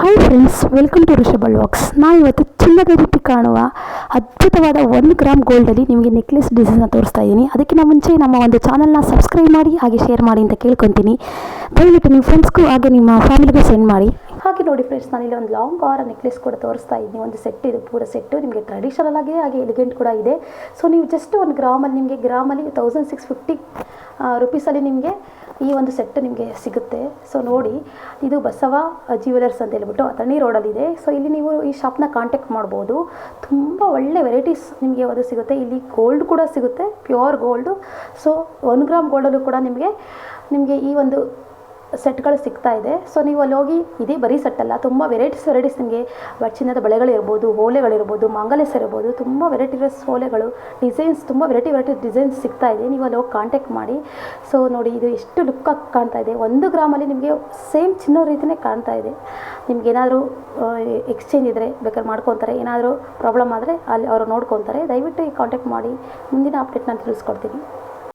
Hi friends welcome to Rishabal walks ನಾವು ಇವತ್ತು ಚಿನ್ನದ ರೀತಿ ಕಾಣುವ ಅದ್ಭುತವಾದ ಒಂದು ಗ್ರಾಮ್ ಗೋಲ್ಡಲ್ಲಿ ನಿಮಗೆ ನೆಕ್ಲೆಸ್ ಡಿಸೈನ್ನ ತೋರಿಸ್ತಾ ಇದ್ದೀನಿ ಅದಕ್ಕಿಂತ ಮುಂಚೆ ನಮ್ಮ ಒಂದು ಚಾನಲ್ನ ಸಬ್ಸ್ಕ್ರೈಬ್ ಮಾಡಿ, ಹಾಗೆ ಶೇರ್ ಮಾಡಿ ಅಂತ ಕೇಳ್ಕೊತೀನಿ. ದಯವಿಟ್ಟು ನಿಮ್ಮ ಫ್ರೆಂಡ್ಸ್ಗೂ ಹಾಗೆ ನಿಮ್ಮ ಫ್ಯಾಮಿಲಿಗೂ ಸೆಂಡ್ ಮಾಡಿ. ಹಾಗೆ ನೋಡಿ ಫ್ರೆಂಡ್ಸ್ ನಾನಿಲ್ಲಿ ಒಂದು ಲಾಂಗ್ ಆರ ನೆಕ್ಲೆಸ್ ಕೂಡ ತೋರಿಸ್ತಾ ಇದ್ದೀನಿ ಒಂದು ಸೆಟ್ ಇದು ಪೂರ ಸೆಟ್ಟು ನಿಮಗೆ ಟ್ರೆಡಿಷನಲ್ ಆಗಿ, ಹಾಗೆ ಎಲಿಗೆಂಟ್ ಕೂಡ ಇದೆ. ಸೊ ನೀವು ಜಸ್ಟ್ ಒಂದು ಗ್ರಾಮಲ್ಲಿ ನಿಮಗೆ ಗ್ರಾಮಲ್ಲಿ ತೌಸಂಡ್ ಸಿಕ್ಸ್ ಫಿಫ್ಟಿ ರುಪೀಸಲ್ಲಿ ನಿಮಗೆ ಈ ಒಂದು ಸೆಟ್ ನಿಮಗೆ ಸಿಗುತ್ತೆ. ಸೊ ನೋಡಿ, ಇದು ಬಸವ ಜ್ಯುವೆಲರ್ಸ್ ಅಂತ ಹೇಳ್ಬಿಟ್ಟು ಅಥಣಿ ರೋಡಲ್ಲಿದೆ. ಸೊ ಇಲ್ಲಿ ನೀವು ಈ ಶಾಪ್ನ ಕಾಂಟ್ಯಾಕ್ಟ್ ಮಾಡ್ಬೋದು. ತುಂಬ ಒಳ್ಳೆ ವೆರೈಟೀಸ್ ನಿಮಗೆ ಅದು ಸಿಗುತ್ತೆ. ಇಲ್ಲಿ ಗೋಲ್ಡ್ ಕೂಡ ಸಿಗುತ್ತೆ pure gold so one gram ಗೋಲ್ಡಲ್ಲೂ ಕೂಡ ನಿಮಗೆ ನಿಮಗೆ ಈ ಒಂದು ಸೆಟ್ಗಳು ಸಿಗ್ತಾ ಇದೆ. ಸೊ ನೀವು ಅಲ್ಲಿ ಹೋಗಿ, ಇದೇ ಬರೀ ಸೆಟ್ ಅಲ್ಲ ತುಂಬ ವೆರೈಟೀಸ್ ವೆರೈಟೀಸ್ ನಿಮಗೆ ಚಿನ್ನದ ಬಳೆಗಳಿರ್ಬೋದು ಓಲೆಗಳಿರ್ಬೋದು ಮಂಗಲೇಸ್ ಇರ್ಬೋದು ತುಂಬ ವೆರೈಟಿ ಡ್ರೆಸ್ ಓಲೆಗಳು ಡಿಸೈನ್ಸ್ ತುಂಬ ವೆರೈಟಿ ವೆರೈಟಿ ಡಿಸೈನ್ಸ್ ಸಿಗ್ತಾ ಇದೆ. ನೀವು ಅಲ್ಲಿ ಹೋಗಿ ಕಾಂಟ್ಯಾಕ್ಟ್ ಮಾಡಿ. ಸೊ ನೋಡಿ, ಇದು ಎಷ್ಟು ಲುಕ್ಕಾಗಿ ಕಾಣ್ತಾ ಇದೆ. ಒಂದು ಗ್ರಾಮಲ್ಲಿ ನಿಮಗೆ ಸೇಮ್ ಚಿನ್ನ ರೀತಿಯೇ ಕಾಣ್ತಾ ಇದೆ. ನಿಮ್ಗೆ ಏನಾದರೂ ಎಕ್ಸ್ಚೇಂಜ್ ಇದ್ದರೆ ಬೇಕಾದ್ರೆ ಮಾಡ್ಕೊತಾರೆ. ಏನಾದರೂ ಪ್ರಾಬ್ಲಮ್ ಆದರೆ ಅಲ್ಲಿ ಅವರು ನೋಡ್ಕೊತಾರೆ. ದಯವಿಟ್ಟು ಈ ಕಾಂಟ್ಯಾಕ್ಟ್ ಮಾಡಿ. ಮುಂದಿನ ಅಪ್ಡೇಟ್ ನಾನು ತಿಳಿಸ್ಕೊಡ್ತೀನಿ.